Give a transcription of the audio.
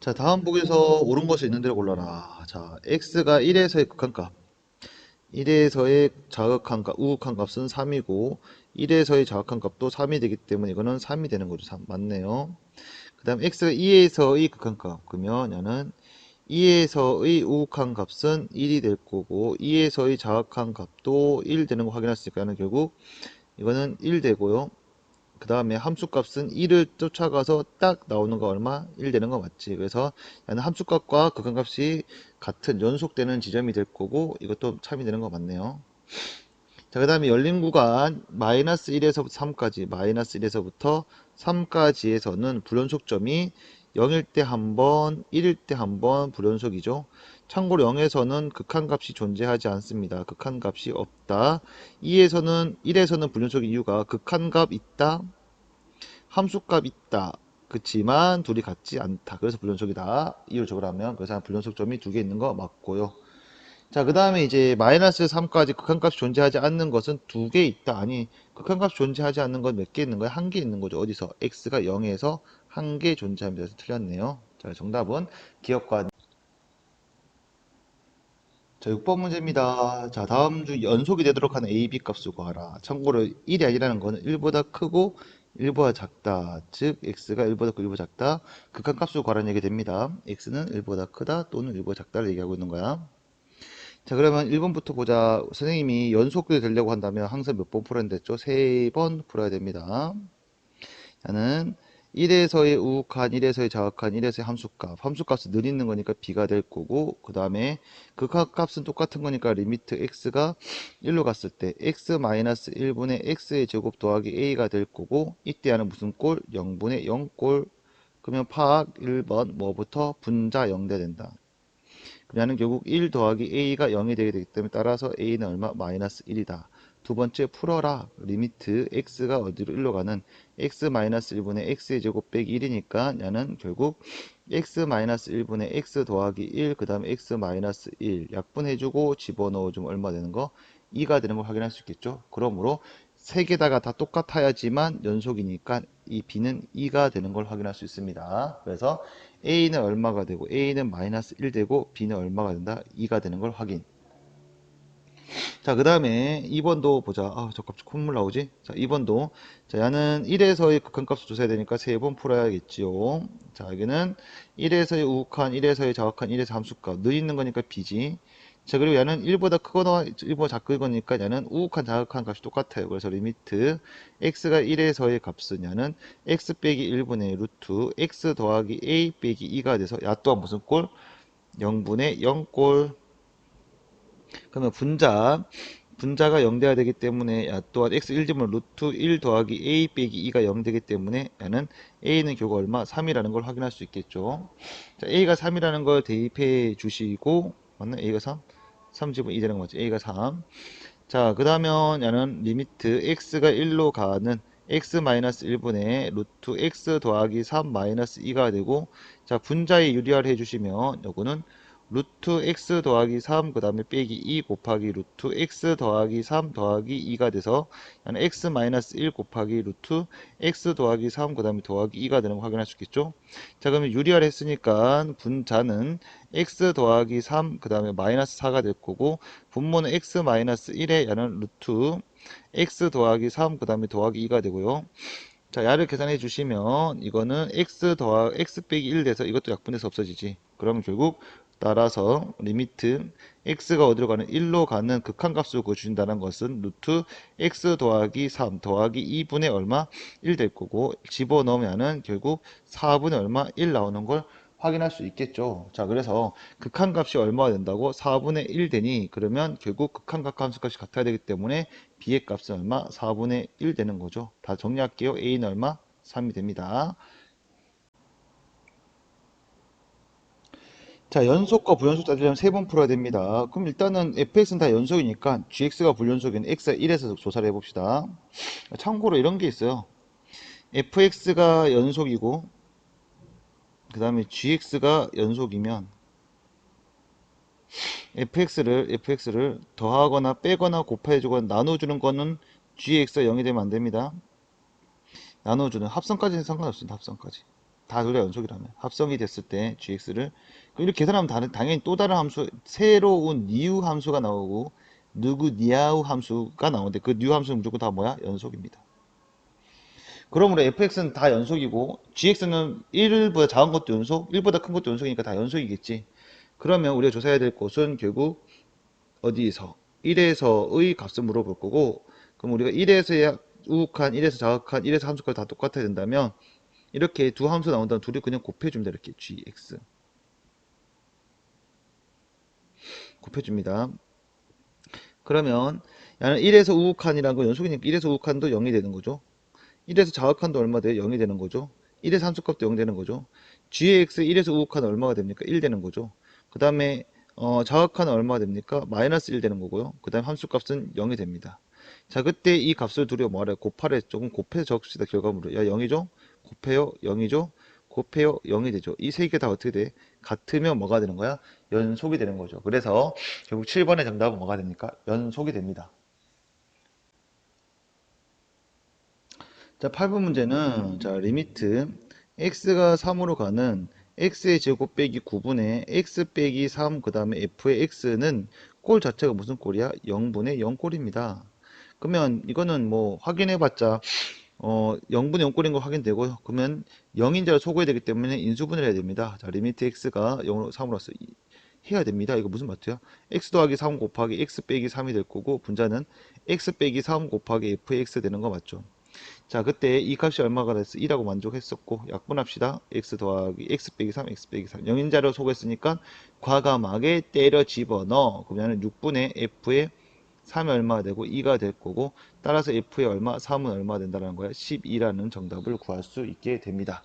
자, 다음 보기에서 옳은 것이 있는 대로 골라라. 자, x가 1에서의 극한값. 1에서의 자극한 값, 우극한 값은 3이고 1에서의 자극한 값도 3이 되기 때문에 이거는 3이 되는 거죠. 3. 맞네요. 그 다음 x가 2에서의 극한값. 그러면 얘는 2에서의 우극한 값은 1이 될 거고 2에서의 자극한 값도 1 되는 거 확인할 수 있으니까 결국 이거는 1 되고요. 그 다음에 함수값은 1을 쫓아가서 딱 나오는 거 얼마? 1 되는 거 맞지? 그래서 얘는 함수값과 극한값이 같은 연속되는 지점이 될 거고 이것도 참이 되는 거 맞네요. 자, 그 다음에 열린 구간 마이너스 1에서부터 3까지 마이너스 1에서부터 3까지에서는 불연속점이 0일 때 한 번, 1일 때 한 번 불연속이죠. 참고로 0에서는 극한값이 존재하지 않습니다. 극한값이 없다. 2에서는 1에서는 불연속인 이유가 극한값 있다. 함수값 있다. 그치만 둘이 같지 않다. 그래서 불연속이다. 이유를 적으라면 그래서 불연속점이 두 개 있는 거 맞고요. 자, 그 다음에 이제 마이너스 3까지 극한값이 존재하지 않는 것은 두 개 있다. 아니, 극한값이 존재하지 않는 건 몇 개 있는 거야? 한 개 있는 거죠. 어디서? x가 0에서 한 개 존재합니다. 그래서 틀렸네요. 자, 정답은 기억과 자, 6번 문제입니다. 자, 다음 주 연속이 되도록 하는 a, b 값을 구하라. 참고로 1이 아니라는 거는 1보다 크고 1보다 작다. 즉, x가 1보다 크고 1보다 작다. 극한값을 구하라는 얘기 됩니다. x는 1보다 크다 또는 1보다 작다를 얘기하고 있는 거야. 자, 그러면 1번부터 보자. 선생님이 연속이 되려고 한다면 항상 몇 번 풀어야 됐죠? 3번 풀어야 됩니다. 자는 1에서의 우극한, 1에서의 자극한, 1에서의 함수값. 함수값은 늘 있는 거니까 b가 될 거고, 그 다음에 극한값은 똑같은 거니까 리미트 x가 1로 갔을 때 x-1분의 x의 제곱 더하기 a가 될 거고, 이때 하는 무슨 꼴? 0분의 0꼴. 그러면 파악 1번 뭐부터 분자 0대 된다. 그러면 결국 1 더하기 a가 0이 되게 되기 때문에 따라서 a는 얼마? 마이너스 1이다. 두 번째 풀어라. 리미트 x가 어디로 1로 가는 x-1분의 x의 제곱 빼기 1이니까 얘는 결국 x-1분의 x 더하기 1, 그 다음에 x-1 약분해주고 집어넣어 주면 얼마 되는 거? 2가 되는 걸 확인할 수 있겠죠. 그러므로 세 개다가 다 똑같아야지만 연속이니까 이 b는 2가 되는 걸 확인할 수 있습니다. 그래서 a는 얼마가 되고 a는 마이너스 1 되고 b는 얼마가 된다? 2가 되는 걸 확인. 자, 그 다음에 2번도 보자. 아, 저 갑자기 콧물 나오지? 자, 2번도. 자, 얘는 1에서의 극한값을 조사해야 되니까 3번 풀어야겠지요. 자, 여기는 1에서의 우극한, 1에서의 자극한, 1에서 함수값. 늘 있는 거니까 b지. 자, 그리고 얘는 1보다 크거나 1보다 작을 거니까 얘는 우극한, 자극한 값이 똑같아요. 그래서 리미트 x가 1에서의 값은 얘는 x 빼기 1분의 루트 x 더하기 a 빼기 2가 돼서 야 또한 무슨 꼴? 0분의 0꼴. 그러면 분자 분자가 0 돼야 되기 때문에 야 또한 x 1점은 루트 1 더하기 a 빼기 2가 0 되기 때문에 야는 a는 결국 얼마? 3이라는 걸 확인할 수 있겠죠. 자, a가 3이라는 걸 대입해 주시고 맞나? a가 3? 3집은 2 되는 거 맞지? a가 3. 자, 그 다음에 야는 리미트 x가 1로 가는 x-1분의 루트 x 더하기 3 마이너스 2가 되고 자 분자의 유리화를 해주시면 요거는 루트 x 더하기 3 그 다음에 빼기 2 곱하기 루트 x 더하기 3 더하기 2가 돼서 x 마이너스 1 곱하기 루트 x 더하기 3 그 다음에 더하기 2가 되는 거 확인할 수 있겠죠 자 그러면 유리화를 했으니까 분자는 x 더하기 3 그 다음에 마이너스 4가 될 거고 분모는 x 마이너스 1에 야는 루트 x 더하기 3 그 다음에 더하기 2가 되고요 자, 야를 계산해 주시면 이거는 x 더하 x 빼기 1 돼서 이것도 약분해서 없어지지. 그러면 결국 따라서 리미트 x가 어디로 가는 1로 가는 극한값을 구해주신다는 것은 루트 x 더하기 3 더하기 2분의 얼마 1 될 거고 집어넣으면은 결국 4분의 얼마 1 나오는 걸 확인할 수 있겠죠. 자, 그래서 극한값이 얼마가 된다고 4분의 1 되니 그러면 결국 극한값과 함수값이 같아야 되기 때문에 b의 값은 얼마 4분의 1 되는 거죠. 다 정리할게요. a는 얼마 3이 됩니다. 자, 연속과 불연속 따지려면 세 번 풀어야 됩니다. 그럼 일단은 fx는 다 연속이니까 gx가 불연속인 x가 1에서 조사를 해봅시다. 참고로 이런 게 있어요. fx가 연속이고 그 다음에 gx가 연속이면 fx를 fx를 더하거나 빼거나 곱해주거나 나눠주는 거는 gx가 0이 되면 안 됩니다. 나눠주는 합성까지는 상관없습니다. 합성까지. 다둘다 연속이라면 합성이 됐을 때 gx를 이렇게 계산하면 다른, 당연히 또 다른 함수 새로운 new 함수가 나오고 누구 니아우 함수가 나오는데 그 new 함수는 무조건 다 뭐야? 연속입니다. 그러므로 fx는 다 연속이고 gx는 1보다 작은 것도 연속, 1보다 큰 것도 연속이니까 다 연속이겠지. 그러면 우리가 조사해야 될 것은 결국 어디서 1에서의 값을 물어볼 거고 그럼 우리가 1에서의 우욱한, 1에서 자극한, 1에서 함수까지 다 똑같아야 된다면 이렇게 두 함수 나온다면 둘이 그냥 곱해줍니다. 이렇게 gx 곱해줍니다. 그러면 야는 1에서 우욱한이라는 건 연속이니까 1에서 우욱한도 0이 되는 거죠. 1에서 자극한도 얼마 돼요? 0이 되는 거죠. 1에서 함수값도 0 되는 거죠. gx 1에서 우욱한 얼마가 됩니까? 1 되는 거죠. 그 다음에 어, 자극한은 얼마가 됩니까? 마이너스 1 되는 거고요. 그 다음에 함수값은 0이 됩니다. 자, 그때 이 값을 둘이 뭐하래? 곱하래. 조금 곱해서 적읍시다. 결과물을. 야, 0이죠? 곱해요? 0이죠? 곱해요? 0이 되죠. 이 세 개 다 어떻게 돼? 같으면 뭐가 되는 거야? 연속이 되는 거죠. 그래서 결국 7번의 정답은 뭐가 됩니까? 연속이 됩니다. 자, 8번 문제는 자, 리미트 x가 3으로 가는 x의 제곱 빼기 9분의 x 빼기 3, 그 다음에 f의 x는 꼴 자체가 무슨 꼴이야? 0분의 0꼴입니다. 그러면 이거는 뭐 확인해 봤자 어 0분의 0꼴인 거 확인되고 그러면 0인자를 소구해야 되기 때문에 인수분해를 해야 됩니다. 자, 리미트 x가 0으로 3으로서 해야 됩니다. 이거 무슨 마트야? x 더하기 3 곱하기 x 빼기 3이 될 거고 분자는 x 빼기 3 곱하기 f의 x 되는 거 맞죠? 자, 그때 이 값이 얼마가 됐어? 2라고 만족했었고, 약분합시다. x 더하기 x 빼기 3, x 빼기 3. 0인자로 소개했으니까 과감하게 때려 집어넣어. 그러면 6분의 f의 3이 얼마가 되고 2가 될 거고, 따라서 f의 얼마? 3은 얼마 된다는 거야? 12라는 정답을 구할 수 있게 됩니다.